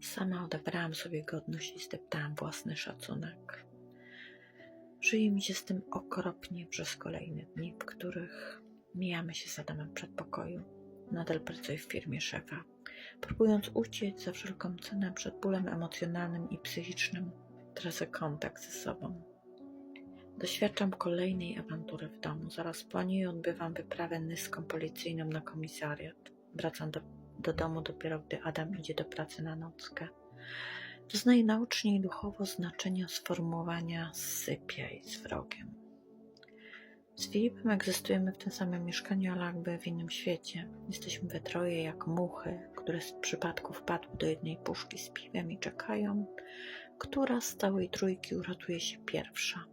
Sama odebrałam sobie godność i zdeptałam własny szacunek. Żyje mi się z tym okropnie przez kolejne dni, w których mijamy się z Adamem przed pokoju. Nadal pracuję w firmie szefa, próbując uciec za wszelką cenę przed bólem emocjonalnym i psychicznym. Tracę kontakt ze sobą. Doświadczam kolejnej awantury w domu. Zaraz po niej odbywam wyprawę nyską policyjną na komisariat. Wracam do, do domu dopiero, gdy Adam idzie do pracy na nockę. Doznaję naocznie i duchowo znaczenia sformułowania sypiaj z wrogiem. Z Filipem egzystujemy w tym samym mieszkaniu, ale jakby w innym świecie. Jesteśmy we troje jak muchy, które z przypadku wpadły do jednej puszki z piwem i czekają, która z całej trójki uratuje się pierwsza.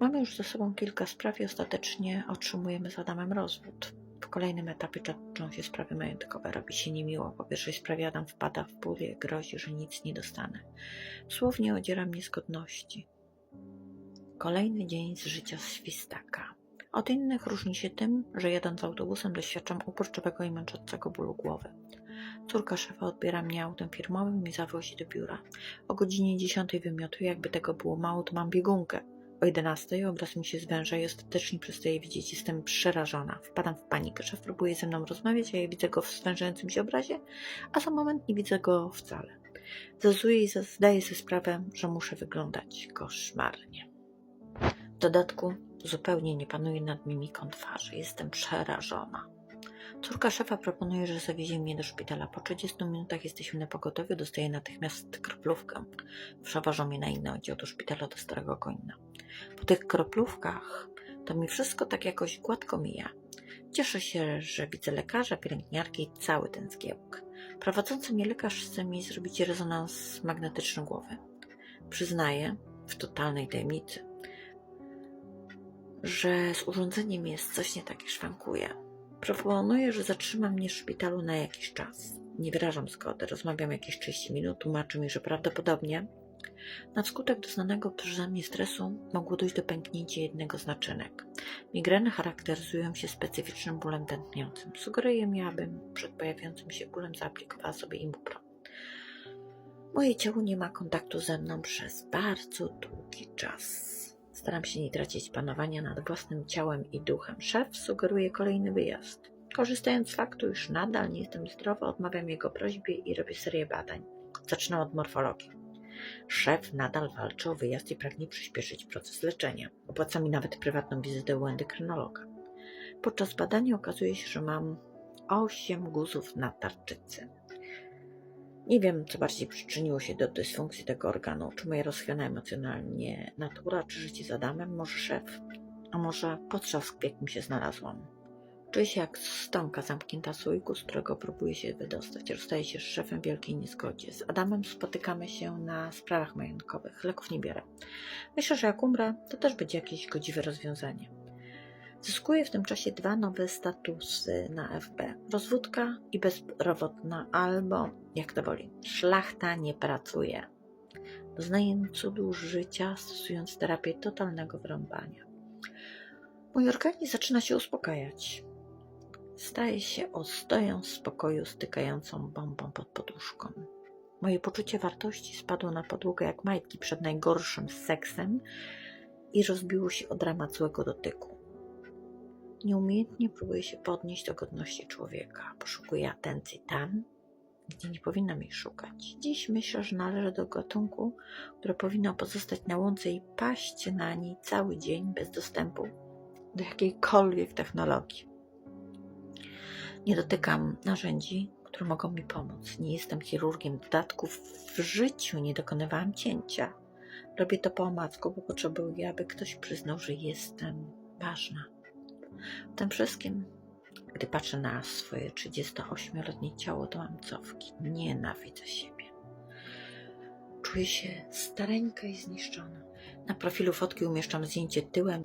Mamy już ze sobą kilka spraw i ostatecznie otrzymujemy z Adamem rozwód. W kolejnym etapie toczą się sprawy majątkowe. Robi się niemiło. Po pierwszej sprawie Adam wpada w ból i grozi, że nic nie dostanę. Słownie odziera mnie z godności. Kolejny dzień z życia świstaka. Od innych różni się tym, że jadąc autobusem doświadczam uporczywego i męczącego bólu głowy. Córka szefa odbiera mnie autem firmowym i zawozi do biura. O godzinie 10 wymiotuję, jakby tego było mało, to mam biegunkę. O 11 obraz mi się zwęża i ostatecznie przestaję widzieć. Jestem przerażona. Wpadam w panikę. Szef próbuje ze mną rozmawiać, a ja widzę go w zwężającym się obrazie, a za moment nie widzę go wcale. Zazuję i zdaję sobie sprawę, że muszę wyglądać koszmarnie. W dodatku zupełnie nie panuje nad mimiką twarzy. Jestem przerażona. Córka szefa proponuje, że zawiezie mnie do szpitala. Po 30 minutach jesteśmy na pogotowiu, dostaję natychmiast kroplówkę. Przewożą mnie na inny oddział do szpitala do Starego Końna. Po tych kroplówkach to mi wszystko tak jakoś gładko mija. Cieszę się, że widzę lekarza, pielęgniarki i cały ten zgiełk. Prowadzący mnie lekarz chce mi zrobić rezonans magnetyczny głowy. Przyznaję, w totalnej tajemnicy, że z urządzeniem jest coś nie tak i szwankuje. Proponuję, że zatrzyma mnie w szpitalu na jakiś czas. Nie wyrażam zgody, rozmawiam jakieś 30 minut, tłumaczy mi, że prawdopodobnie na skutek doznanego przeze mnie stresu mogło dojść do pęknięcia jednego z naczynek. Migreny charakteryzują się specyficznym bólem tętniącym. Sugeruję mi, abym przed pojawiającym się bólem zaaplikowała sobie Imbupro. Moje ciało nie ma kontaktu ze mną przez bardzo długi czas. Staram się nie tracić panowania nad własnym ciałem i duchem. Szef sugeruje kolejny wyjazd. Korzystając z faktu, iż nadal nie jestem zdrowa, odmawiam jego prośbie i robię serię badań. Zaczynam od morfologii. Szef nadal walczy o wyjazd i pragnie przyspieszyć proces leczenia. Opłaca mi nawet prywatną wizytę u endokrynologa. Podczas badania okazuje się, że mam 8 guzów na tarczycy. Nie wiem, co bardziej przyczyniło się do dysfunkcji tego organu. Czy moja rozchwiana emocjonalnie natura, czy życie z Adamem, może szef, a może podczas w jakim się znalazłam. Czuję się jak stonka zamknięta w słoiku, z którego próbuję się wydostać. Rozstaję się z szefem wielkiej niezgodzie. Z Adamem spotykamy się na sprawach majątkowych. Leków nie biorę. Myślę, że jak umrę, to też będzie jakieś godziwe rozwiązanie. Zyskuję w tym czasie dwa nowe statusy na FB. Rozwódka i bezrobotna, albo, jak to woli, szlachta nie pracuje. Doznaję cudu życia, stosując terapię totalnego wrąbania. Mój organizm zaczyna się uspokajać. Staje się ostoją spokoju stykającą bombą pod poduszką. Moje poczucie wartości spadło na podłogę jak majtki przed najgorszym seksem i rozbiło się o dramat złego dotyku. Nieumiejętnie próbuję się podnieść do godności człowieka. Poszukuję atencji tam, gdzie nie powinnam jej szukać. Dziś myślę, że należę do gatunku, które powinno pozostać na łące i paść na niej cały dzień bez dostępu do jakiejkolwiek technologii. Nie dotykam narzędzi, które mogą mi pomóc. Nie jestem chirurgiem. W dodatku w życiu nie dokonywałam cięcia. Robię to po omacku, bo potrzebuję, aby ktoś przyznał, że jestem ważna. W tym wszystkim, gdy patrzę na swoje 38-letnie ciało, to mam cofki. Nienawidzę siebie. Czuję się stareńka i zniszczona. Na profilu fotki umieszczam zdjęcie tyłem